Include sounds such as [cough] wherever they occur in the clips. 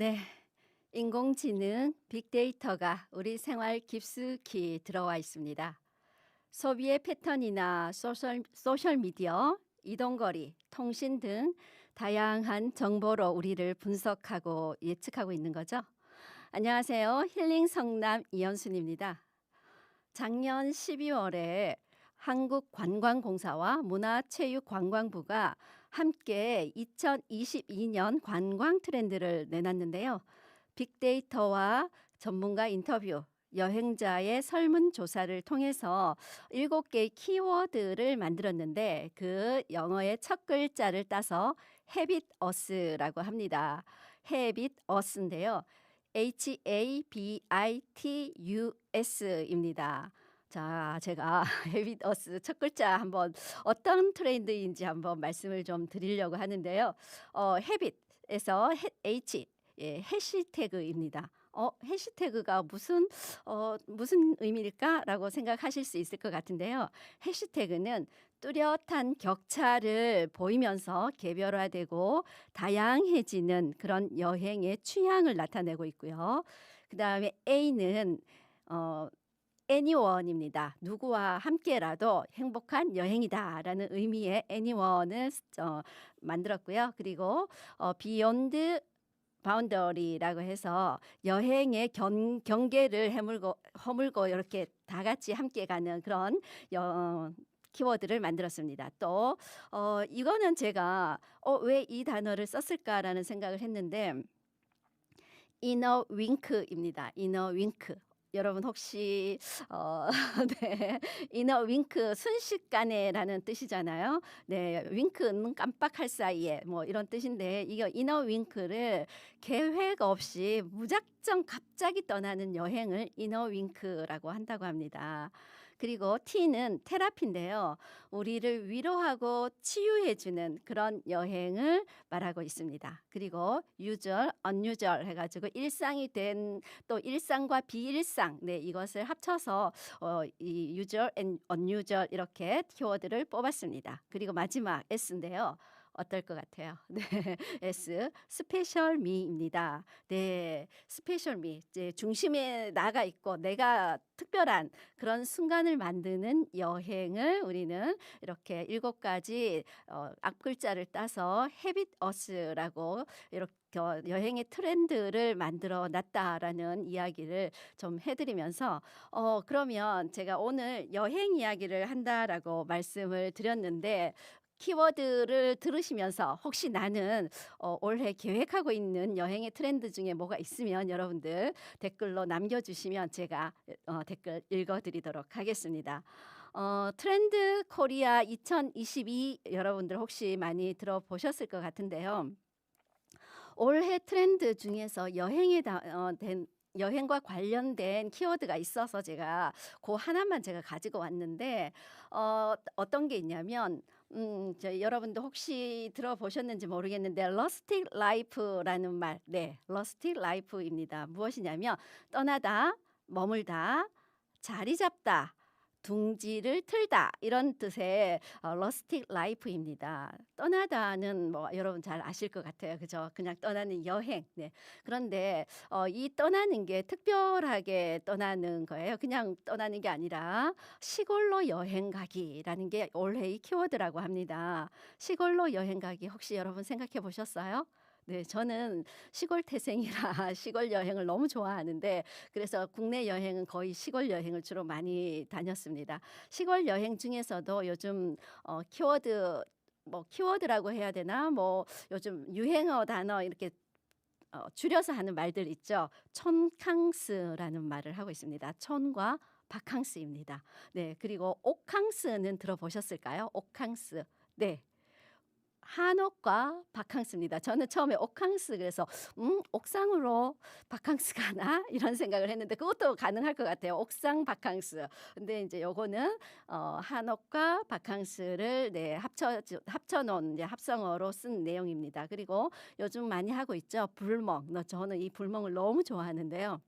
네. 인공지능, 빅데이터가 우리 생활 깊숙이 들어와 있습니다. 소비의 패턴이나 소셜, 소셜미디어, 이동거리, 통신 등 다양한 정보로 우리를 분석하고 예측하고 있는 거죠. 안녕하세요. 힐링 성남 이현순입니다. 작년 12월에 한국관광공사와 문화체육관광부가 함께 2022년 관광 트렌드를 내놨는데요. 빅데이터와 전문가 인터뷰, 여행자의 설문조사를 통해서 일곱 개의 키워드를 만들었는데 그 영어의 첫 글자를 따서 habit us라고 합니다. habit us인데요. H A B I T U S입니다. 자, 제가 [laughs] us 첫 글자 한번 어떤 트렌드인지 한번 말씀을 좀 드리려고 하는데요. 어, habit에서 H 예, 해시태그입니다. 어, 해시태그가 무슨 어, 무슨 의미일까라고 생각하실 수 있을 것 같은데요. 해시태그는 뚜렷한 격차를 보이면서 개별화되고 다양해지는 그런 여행의 취향을 나타내고 있고요. 그 다음에 A는 어, anyone입니다. 누구와 함께라도 행복한 여행이다라는 의미의 anyone을 어, 만들었고요. 그리고 어, beyond 바운더리라고 해서 여행의 견, 경계를 해물고 허물고 이렇게 다 같이 함께 가는 그런 여, 키워드를 만들었습니다. 또 어, 이거는 제가 어, 왜 이 단어를 썼을까라는 생각을 했는데 이너 윙크입니다. 이너 윙크. 여러분 혹시 어, [laughs] 네, 이너 윙크 순식간에라는 뜻이잖아요. 네, 윙크는 깜빡할 사이에 뭐 이런 뜻인데 이거 이너 윙크를 계획 없이 무작정 갑자기 떠나는 여행을 이너 윙크라고 한다고 합니다. 그리고 T는 테라피인데요. 우리를 위로하고 치유해주는 그런 여행을 말하고 있습니다. 그리고 유절, 언유절 해가지고 일상이 된 또 일상과 비일상, 네 이것을 합쳐서 어, 이 유절, 언유절 이렇게 키워드를 뽑았습니다. 그리고 마지막 S인데요. 어떨 것 같아요? [laughs] 네, S 스페셜 미입니다. 네, 스페셜 미 이제 중심에 나가 있고 내가 특별한 그런 순간을 만드는 여행을 우리는 이렇게 일곱 가지 어, 앞글자를 따서 헤빗 어스라고 이렇게 어, 여행의 트렌드를 만들어 놨다라는 이야기를 좀 해드리면서 어 그러면 제가 오늘 여행 이야기를 한다라고 말씀을 드렸는데 키워드를 들으시면서 혹시 나는 어, 올해 계획하고 있는 여행의 트렌드 중에 뭐가 있으면 여러분들 댓글로 남겨주시면 제가 어, 댓글 읽어드리도록 하겠습니다. 어, 트렌드 코리아 2022 여러분들 혹시 많이 들어보셨을 것 같은데요. 올해 트렌드 중에서 여행에 다, 어, 된 여행과 관련된 키워드가 있어서 제가 그 하나만 제가 가지고 왔는데 어, 어떤 게 있냐면 음, 저 여러분도 혹시 들어보셨는지 모르겠는데 러스틱 라이프라는 말, 네, 러스틱 라이프입니다. 무엇이냐면 떠나다, 머물다, 자리 잡다, 둥지를 틀다 이런 뜻의 어, 러스틱 라이프입니다. 떠나다는 뭐 여러분 잘 아실 것 같아요, 그죠? 그냥 떠나는 여행. 네. 그런데 어, 이 떠나는 게 특별하게 떠나는 거예요. 그냥 떠나는 게 아니라 시골로 여행 가기라는 게 올해의 키워드라고 합니다. 시골로 여행 가기 혹시 여러분 생각해 보셨어요? 네, 저는 시골 태생이라 [laughs] 시골 여행을 너무 좋아하는데 그래서 국내 여행은 거의 시골 여행을 주로 많이 다녔습니다. 시골 여행 중에서도 요즘 어, 키워드 뭐 키워드라고 해야 되나 뭐 요즘 유행어 단어 이렇게 어, 줄여서 하는 말들 있죠. 촌캉스라는 말을 하고 있습니다. 촌과 바캉스입니다. 네, 그리고 옥캉스는 들어보셨을까요? 옥캉스. 네, 한옥과 바캉스입니다. 저는 처음에 옥캉스 그래서 음 옥상으로 바캉스 가나 [laughs] 이런 생각을 했는데 그것도 가능할 것 같아요. 옥상 바캉스. 근데 이제 요거는 어 한옥과 바캉스를 네 합쳐 합쳐 놓은 이제 합성어로 쓴 내용입니다. 그리고 요즘 많이 하고 있죠. 불멍. 저는 이 불멍을 너무 좋아하는데요.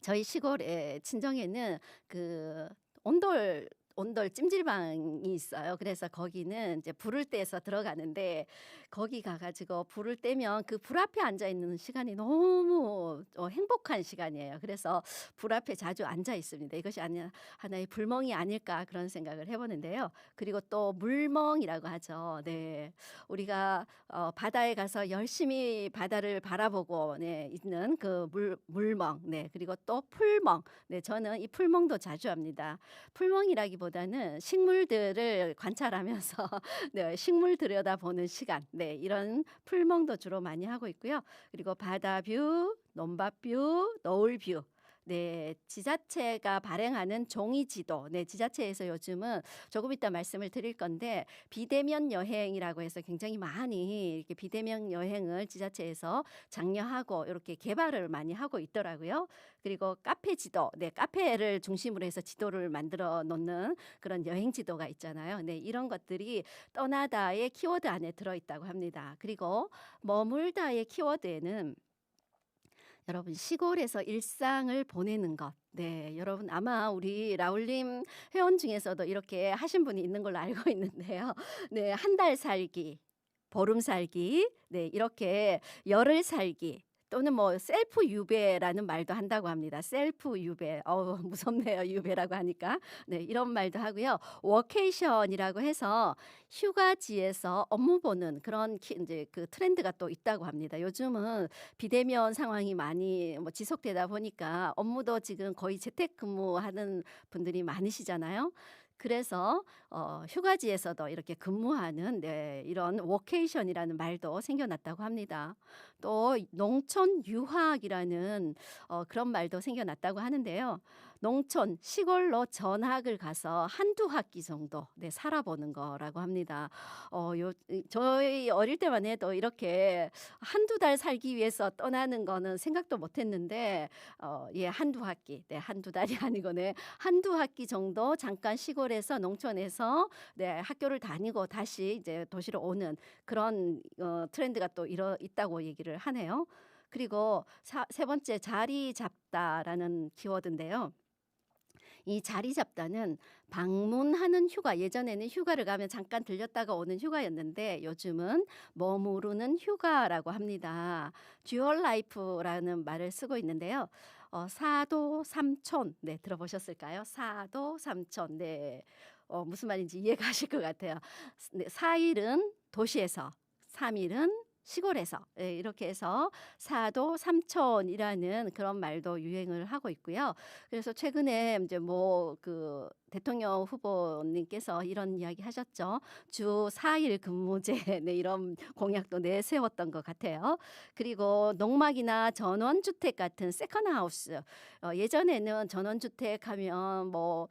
저희 시골에 친정에는 그 온돌 온돌 찜질방이 있어요. 그래서 거기는 이제 불을 떼서 들어가는데 거기 가가지고 불을 떼면 그 불 앞에 앉아 있는 시간이 너무 어, 행복한 시간이에요. 그래서 불 앞에 자주 앉아 있습니다. 이것이 아니, 하나의 불멍이 아닐까 그런 생각을 해보는데요. 그리고 또 물멍이라고 하죠. 네, 우리가 어, 바다에 가서 열심히 바다를 바라보고 네, 있는 그 물 물멍, 네, 그리고 또 풀멍. 네, 저는 이 풀멍도 자주 합니다. 풀멍이라기보다 는 식물들을 관찰하면서 [laughs] 네, 식물 들여다보는 시간, 네, 이런 풀멍도 주로 많이 하고 있고요. 그리고 바다 뷰, 논밭 뷰, 노을 뷰. 네, 지자체가 발행하는 종이 지도. 네, 지자체에서 요즘은 조금 이따 말씀을 드릴 건데 비대면 여행이라고 해서 굉장히 많이 이렇게 비대면 여행을 지자체에서 장려하고 이렇게 개발을 많이 하고 있더라고요. 그리고 카페 지도, 네, 카페를 중심으로 해서 지도를 만들어 놓는 그런 여행 지도가 있잖아요. 네, 이런 것들이 떠나다의 키워드 안에 들어 있다고 합니다. 그리고 머물다의 키워드에는 여러분 시골에서 일상을 보내는 것. 네, 여러분 아마 우리 라울림 회원 중에서도 이렇게 하신 분이 있는 걸로 알고 [laughs] 있는데요. 네, 한 달 살기, 보름 살기, 네, 이렇게 열흘 살기. 또는 뭐 셀프 유배라는 말도 한다고 합니다. 셀프 유배. 어 [laughs] 무섭네요. 유배라고 하니까. 네, 이런 말도 하고요. 워케이션이라고 해서 휴가지에서 업무 보는 그런 키, 이제 그 트렌드가 또 있다고 합니다. 요즘은 비대면 상황이 많이 뭐 지속되다 보니까 업무도 지금 거의 재택근무하는 분들이 많으시잖아요. 그래서 어, 휴가지에서도 이렇게 근무하는 네, 이런 워케이션이라는 말도 생겨났다고 합니다. 또 농촌 유학이라는 어, 그런 말도 생겨났다고 하는데요. 농촌 시골로 전학을 가서 한두 학기 정도 네, 살아보는 거라고 합니다. 어, 요, 이- 저희 어릴 때만 해도 이렇게 한두 달 살기 위해서 떠나는 거는 생각도 못 했는데 어, 예, 한두 학기, 네, 한두 달이 [laughs] 아니고 네 한두 학기 정도 잠깐 시골에서 농촌에서 네, 학교를 다니고 다시 이제 도시로 오는 그런 어, 트렌드가 또 이러, 있다고 얘기를 하네요. 그리고 사, 세 번째 자리 잡다라는 키워드인데요. 이 자리 잡다는 방문하는 휴가 예전에는 휴가를 가면 잠깐 들렸다가 오는 휴가였는데 요즘은 머무르는 휴가라고 합니다. 듀얼 라이프라는 말을 쓰고 있는데요. 어, 사도 삼촌 네 들어보셨을까요? 사도 삼촌 네 어, 무슨 말인지 이해가 [laughs] 하실 것 같아요. 네, 4일은 도시에서 3일은 시골에서 예, 이렇게 해서 사도 삼촌이라는 그런 말도 유행을 하고 있고요. 그래서 최근에 이제 뭐 그 대통령 후보님께서 이런 이야기 하셨죠. 주 4일 근무제 [laughs] 네, 이런 공약도 내세웠던 것 같아요. 그리고 농막이나 전원주택 같은 세컨하우스 어, 예전에는 전원주택 하면 뭐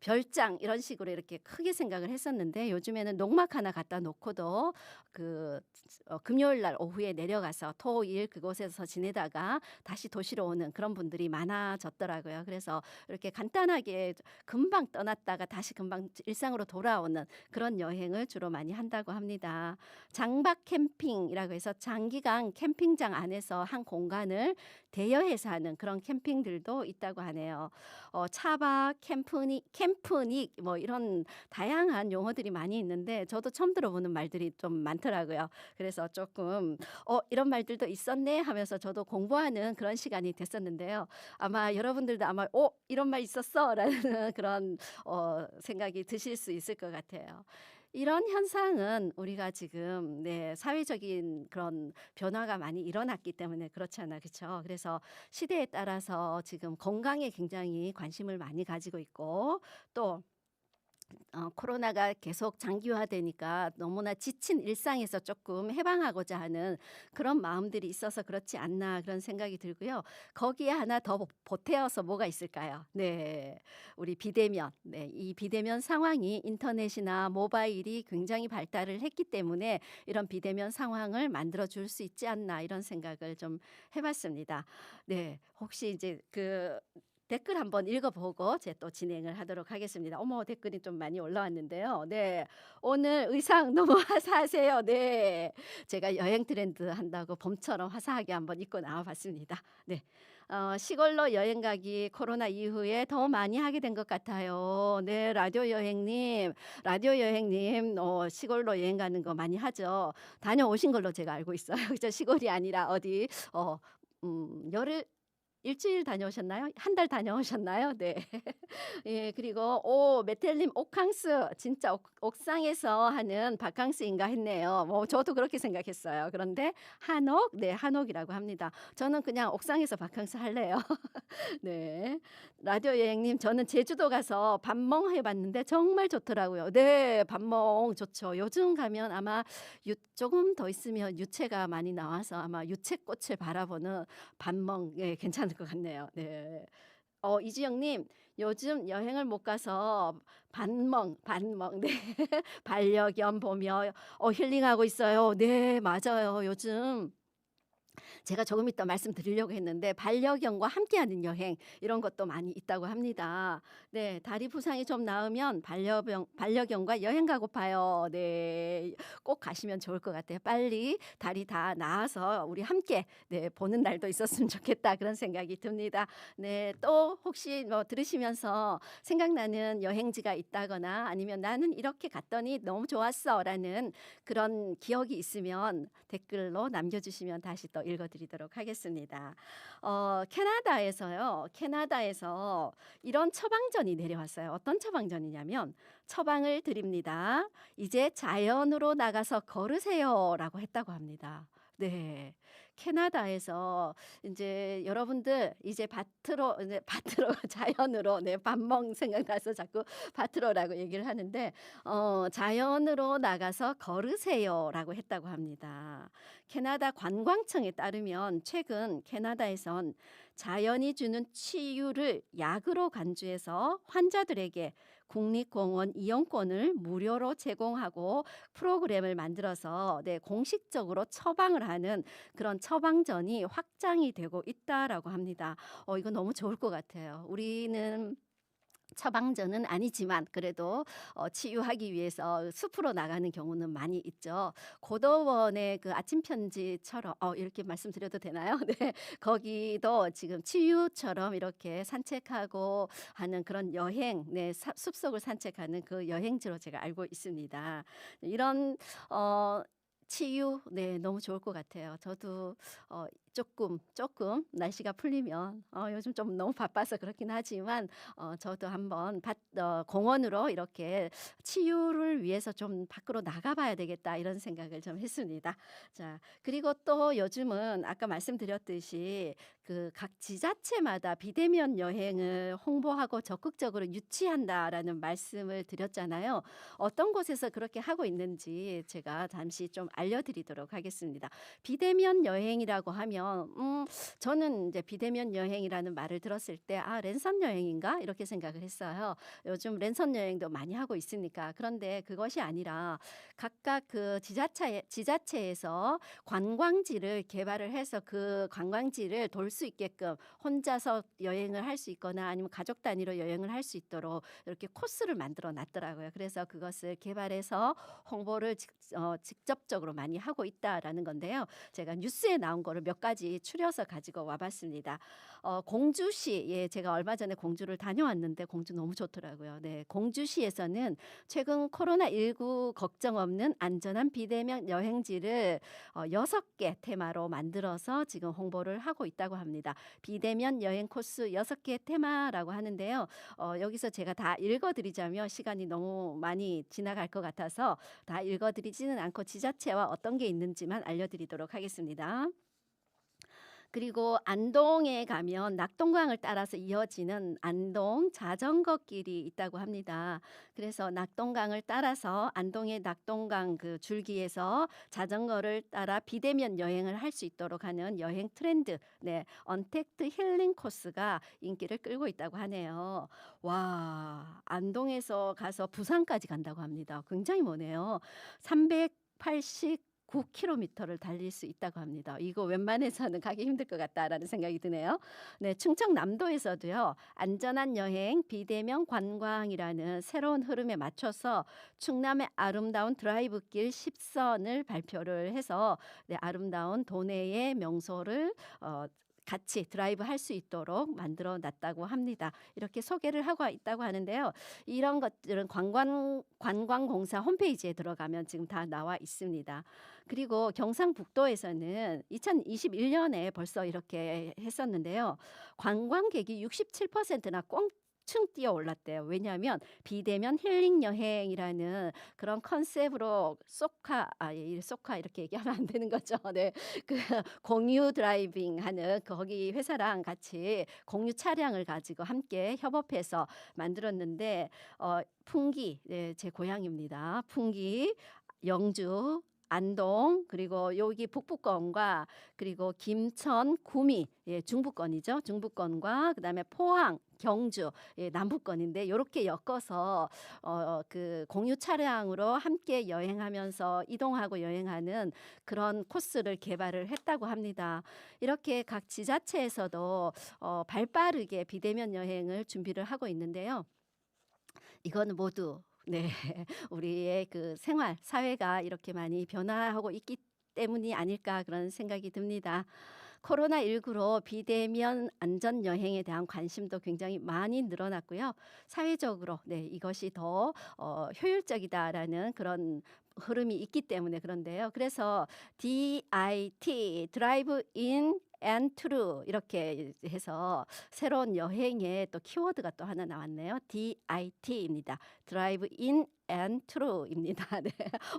별장 이런 식으로 이렇게 크게 생각을 했었는데 요즘에는 농막 하나 갖다 놓고도 그 어, 금요일 날 오후에 내려가서 토 일 그곳에서 지내다가 다시 도시로 오는 그런 분들이 많아졌더라고요. 그래서 이렇게 간단하게 금방 떠났다가 다시 금방 일상으로 돌아오는 그런 여행을 주로 많이 한다고 합니다. 장박 캠핑이라고 해서 장기간 캠핑장 안에서 한 공간을 대여해서 하는 그런 캠핑들도 있다고 하네요. 어, 차박, 캠프닉, 캠 프닉 뭐 이런 다양한 용어들이 많이 있는데 저도 처음 들어보는 말들이 좀 많더라고요. 그래서 조금 어 이런 말들도 있었네 하면서 저도 공부하는 그런 시간이 됐었는데요. 아마 여러분들도 아마 어 이런 말 있었어라는 [laughs] 그런 어 생각이 드실 수 있을 것 같아요. 이런 현상은 우리가 지금 네, 사회적인 그런 변화가 많이 일어났기 때문에 그렇잖아, 그렇죠? 그래서 시대에 따라서 지금 건강에 굉장히 관심을 많이 가지고 있고 또 어, 코로나가 계속 장기화되니까 너무나 지친 일상에서 조금 해방하고자 하는 그런 마음들이 있어서 그렇지 않나 그런 생각이 들고요. 거기에 하나 더 보- 보태어서 뭐가 있을까요? 네, 우리 비대면, 네, 이 비대면 상황이 인터넷이나 모바일이 굉장히 발달을 했기 때문에 이런 비대면 상황을 만들어 줄 수 있지 않나 이런 생각을 좀 해봤습니다. 네, 혹시 이제 그 댓글 한번 읽어보고 제 또 진행을 하도록 하겠습니다. 어머 댓글이 좀 많이 올라왔는데요. 네 오늘 의상 [laughs] 너무 화사하세요. 네 제가 여행 트렌드 한다고 봄처럼 화사하게 한번 입고 나와봤습니다. 네. 어, 시골로 여행 가기 코로나 이후에 더 많이 하게 된 것 같아요. 네, 라디오 여행님, 라디오 여행님, 어, 시골로 여행 가는 거 많이 하죠. 다녀오신 걸로 제가 알고 있어요. [laughs] 그죠? 시골이 아니라 어디, 어, 음, 열흘, 일주일 다녀오셨나요? 한 달 다녀오셨나요? 네. [laughs] 예, 그리고 오, 메텔님 옥캉스 진짜 옥, 옥상에서 하는 바캉스인가 했네요. 뭐 저도 그렇게 생각했어요. 그런데 한옥, 네, 한옥이라고 합니다. 저는 그냥 옥상에서 바캉스 할래요. [laughs] 네. 라디오 여행님, 저는 제주도 가서 밤멍 해 봤는데 정말 좋더라고요. 네, 밤멍 좋죠. 요즘 가면 아마 유, 조금 더 있으면 유채가 많이 나와서 아마 유채꽃을 바라보는 밤멍, 예, 괜찮 을 것 같네요. 네. 어, 이지영님, 요즘 여행을 못 가서 반멍, 반멍, 네. [laughs] 반려견 보며 어, 힐링하고 있어요. 네, 맞아요. 요즘 제가 조금 이따 말씀드리려고 했는데 반려견과 함께하는 여행 이런 것도 많이 있다고 합니다. 네, 다리 부상이 좀 나으면 반려병 반려견과 여행 가고파요. 네, 꼭 가시면 좋을 것 같아요. 빨리 다리 다 나아서 우리 함께 네 보는 날도 있었으면 [laughs] 좋겠다 그런 생각이 듭니다. 네, 또 혹시 뭐 들으시면서 생각나는 여행지가 있다거나 아니면 나는 이렇게 갔더니 너무 좋았어라는 그런 기억이 있으면 댓글로 남겨주시면 다시 또 읽어드리도록 하겠습니다. 어, 캐나다에서요, 캐나다에서 이런 처방전이 내려왔어요. 어떤 처방전이냐면 처방을 드립니다. 이제 자연으로 나가서 걸으세요라고 했다고 합니다. 네. 캐나다에서 이제 여러분들 이제 밭으로 이제 밭으로 [laughs] 자연으로 네 밥먹 생각나서 자꾸 밭으로라고 얘기를 하는데 어 자연으로 나가서 걸으세요라고 했다고 합니다. 캐나다 관광청에 따르면 최근 캐나다에선 자연이 주는 치유를 약으로 간주해서 환자들에게 국립공원 이용권을 무료로 제공하고 프로그램을 만들어서 네, 공식적으로 처방을 하는 그런 처방전이 확장이 되고 있다라고 합니다. 어, 이거 너무 좋을 것 같아요. 우리는 처방전은 아니지만 그래도 어, 치유하기 위해서 숲으로 나가는 경우는 많이 있죠. 고도원의 그 아침 편지처럼 어, 이렇게 말씀드려도 되나요? [laughs] 네, 거기도 지금 치유처럼 이렇게 산책하고 하는 그런 여행, 네, 사- 숲속을 산책하는 그 여행지로 제가 알고 있습니다. 이런 어. 치유, 네, 너무 좋을 것 같아요. 저도 어, 조금, 조금 날씨가 풀리면 어, 요즘 좀 너무 바빠서 그렇긴 하지만 어, 저도 한번 밭, 어, 공원으로 이렇게 치유를 위해서 좀 밖으로 나가봐야 되겠다 이런 생각을 좀 했습니다. 자, 그리고 또 요즘은 아까 말씀드렸듯이 그 각 지자체마다 비대면 여행을 홍보하고 적극적으로 유치한다라는 말씀을 드렸잖아요. 어떤 곳에서 그렇게 하고 있는지 제가 잠시 좀 알려드리도록 하겠습니다. 비대면 여행이라고 하면 음, 저는 이제 비대면 여행이라는 말을 들었을 때 아, 랜선 여행인가 이렇게 생각을 했어요. 요즘 랜선 여행도 많이 하고 있으니까 그런데 그것이 아니라 각각 그 지자체 지자체에서 관광지를 개발을 해서 그 관광지를 돌 수 있게끔 혼자서 여행을 할 수 있거나 아니면 가족 단위로 여행을 할 수 있도록 이렇게 코스를 만들어 놨더라고요. 그래서 그것을 개발해서 홍보를 직, 어, 직접적으로 많이 하고 있다라는 건데요. 제가 뉴스에 나온 거를 몇 가지 추려서 가지고 와봤습니다. 어, 공주시, 예, 제가 얼마 전에 공주를 다녀왔는데 공주 너무 좋더라고요. 네, 공주시에서는 최근 코로나19 걱정 없는 안전한 비대면 여행지를 어, 여섯 개 테마로 만들어서 지금 홍보를 하고 있다고 합니다. 비대면 여행 코스 여섯 개 테마라고 하는데요. 어, 여기서 제가 다 읽어드리자면 시간이 너무 많이 지나갈 것 같아서 다 읽어드리지는 않고 지자체와 어떤 게 있는지만 알려드리도록 하겠습니다. 그리고 안동에 가면 낙동강을 따라서 이어지는 안동 자전거 길이 있다고 합니다. 그래서 낙동강을 따라서 안동의 낙동강 그 줄기에서 자전거를 따라 비대면 여행을 할 수 있도록 하는 여행 트렌드, 네, 언택트 힐링 코스가 인기를 끌고 있다고 하네요. 와, 안동에서 가서 부산까지 간다고 합니다. 굉장히 머네요. 380 9km를 달릴 수 있다고 합니다. 이거 웬만해서는 가기 힘들 것 같다라는 생각이 드네요. 네, 충청남도에서도요. 안전한 여행 비대면 관광이라는 새로운 흐름에 맞춰서 충남의 아름다운 드라이브길 10선을 발표를 해서 네, 아름다운 도내의 명소를 어, 같이 드라이브 할 수 있도록 만들어 놨다고 합니다. 이렇게 소개를 하고 있다고 하는데요. 이런 것들은 관광 관광공사 홈페이지에 들어가면 지금 다 나와 있습니다. 그리고 경상북도에서는 2021년에 벌써 이렇게 했었는데요. 관광객이 67%나 꽁 충 뛰어 올랐대요. 왜냐하면 비대면 힐링 여행이라는 그런 컨셉으로 쏘카 아이 쏘카 이렇게 얘기하면 안 되는 거죠. [laughs] 네. 그 공유 드라이빙 하는 거기 회사랑 같이 공유 차량을 가지고 함께 협업해서 만들었는데 어 풍기 네, 제 고향입니다. 풍기 영주 안동 그리고 여기 북부권과 그리고 김천 구미 예, 중부권이죠 중부권과 그다음에 포항 경주 예, 남부권인데 이렇게 엮어서 어, 그 공유 차량으로 함께 여행하면서 이동하고 여행하는 그런 코스를 개발을 했다고 합니다. 이렇게 각 지자체에서도 어, 발빠르게 비대면 여행을 준비를 하고 있는데요. 이거는 모두 네 [laughs] 우리의 그 생활 사회가 이렇게 많이 변화하고 있기 때문이 아닐까 그런 생각이 듭니다. 코로나 19로 비대면 안전 여행에 대한 관심도 굉장히 많이 늘어났고요. 사회적으로 네 이것이 더 어, 효율적이다라는 그런 흐름이 있기 때문에 그런데요. 그래서 DIT 드라이브 인 and true 이렇게 해서 새로운 여행의 또 키워드가 또 하나 나왔네요. DIT입니다. 드라이브 인 and true입니다. [laughs] 네.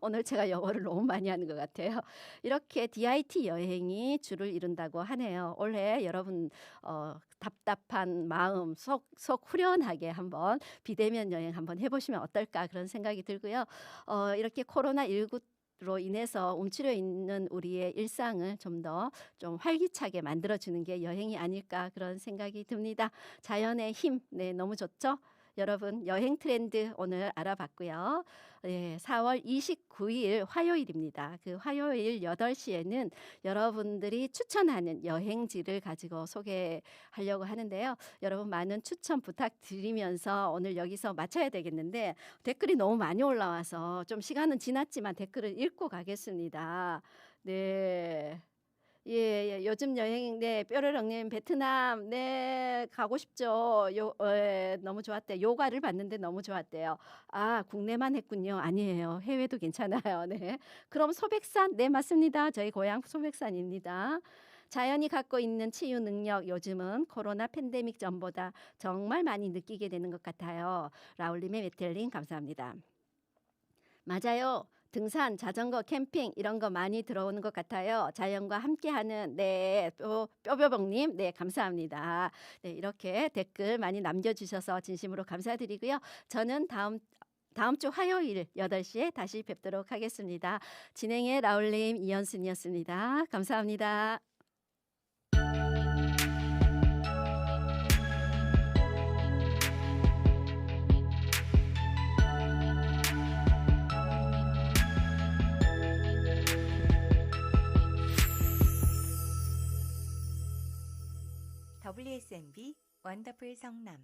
오늘 제가 영어를 너무 많이 하는 것 같아요. 이렇게 DIT 여행이 주를 이룬다고 하네요. 올해 여러분 어, 답답한 마음 속, 속 후련하게 한번 비대면 여행 한번 해보시면 어떨까 그런 생각이 들고요. 어, 이렇게 코로나 19 로 인해서 움츠려 있는 우리의 일상을 좀더좀 활기차게 만들어주는 게 여행이 아닐까 그런 생각이 듭니다. 자연의 힘, 네 너무 좋죠. 여러분 여행 트렌드 오늘 알아봤고요. 네, 4월 29일 화요일입니다. 그 화요일 8시에는 여러분들이 추천하는 여행지를 가지고 소개하려고 하는데요. 여러분 많은 추천 부탁드리면서 오늘 여기서 마쳐야 되겠는데 댓글이 너무 많이 올라와서 좀 시간은 지났지만 댓글을 읽고 가겠습니다. 네. 요즘 여행, 네, 뾰로롱님, 베트남, 네, 가고 싶죠. 요, 에, 너무 좋았대. 요가를 봤는데 너무 좋았대요. 아, 국내만 했군요. 아니에요. 해외도 괜찮아요. [laughs] 네. 그럼 소백산, 네, 맞습니다. 저희 고향 소백산입니다. 자연이 갖고 있는 치유 능력 요즘은 코로나 팬데믹 전보다 정말 많이 느끼게 되는 것 같아요. 라울림의 메텔링 감사합니다. 맞아요. 등산, 자전거, 캠핑 이런 거 많이 들어오는 것 같아요. 자연과 함께하는 네 뼈, 뼈뼈봉님 네 감사합니다. 네 이렇게 댓글 많이 남겨주셔서 진심으로 감사드리고요. 저는 다음 다음 주 화요일 8시에 다시 뵙도록 하겠습니다. 진행의 라울님 이현순이었습니다. 감사합니다. WSMB 원더풀 성남